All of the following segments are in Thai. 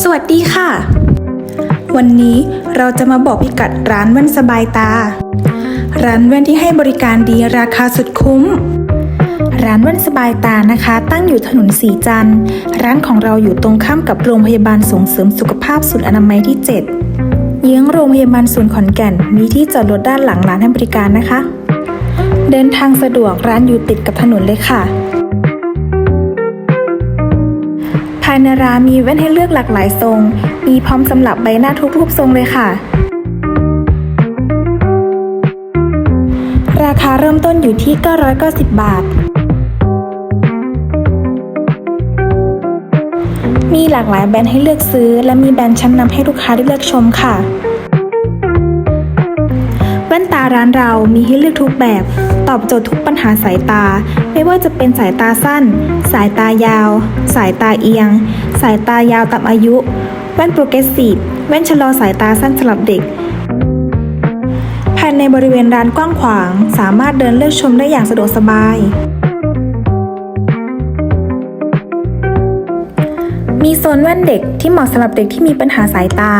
สวัสดีค่ะ วันนี้เราจะมาบอกพิกัดร้านแว่นสบายตา ร้านแว่นที่ให้บริการดีราคาสุดคุ้ม ร้านแว่นสบายตานะคะ ตั้งอยู่ถนนสีจันทร์ร้านของเราอยู่ตรงข้ามกับโรงพยาบาลส่งเสริมสุขภาพศูนย์อนามัยที่ 7 เยื้องโรงพยาบาลศูนย์ขอนแก่น มีที่จอดรถด้านหลังร้านให้บริการนะคะ เดินทางสะดวกร้านอยู่ติดกับถนนเลยค่ะ ภารามีแว่นให้เลือกหลากหลายทรง มีพร้อมสำหรับใบหน้าทุกรูปทรงเลยค่ะ ราคาเริ่มต้นอยู่ที่ 990 บาท มีหลากหลายแบรนด์ให้เลือกซื้อ และมีแบรนด์ชั้นนำให้ลูกค้าได้เลือกชมค่ะ แว่นตาร้านเรามีให้เลือกทุกแบบ ตอบโจทย์ทุกปัญหาสายตา ไม่ว่าจะเป็นสายตาสั้น สายตายาว สายตาเอียง สายตายาวตามอายุ แว่นโปรเกรสซีฟแว่นชะลอสายตาสั้นสำหรับเด็กภายในบริเวณร้านกว้างขวาง สามารถเดินเลือกชมได้อย่างสะดวกสบาย มีโซนแว่นเด็กที่เหมาะสำหรับเด็กที่มีปัญหาสายตา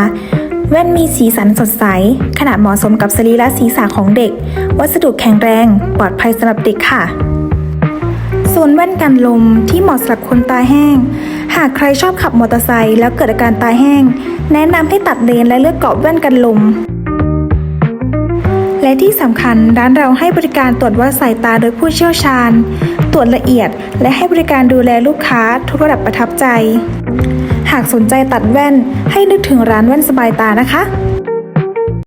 แว่นมีสีสันสดใส ขนาดเหมาะสมกับสรีระศีรษะของเด็ก วัสดุแข็งแรง ปลอดภัยสำหรับเด็กค่ะ โซนแว่นกันลมที่เหมาะสำหรับคนตาแห้ง หากใครชอบขับมอเตอร์ไซค์แล้วเกิดอาการตาแห้ง แนะนำให้ตัดเลนและเลือกกรอบแว่นกันลม และที่สำคัญร้านเราให้บริการตรวจวัดสายตาโดยผู้เชี่ยวชาญ ตรวจละเอียด และให้บริการดูแลลูกค้าทุกระดับประทับใจ หากสนใจตัดแว่นให้นึกถึงร้านแว่นสบายตานะคะ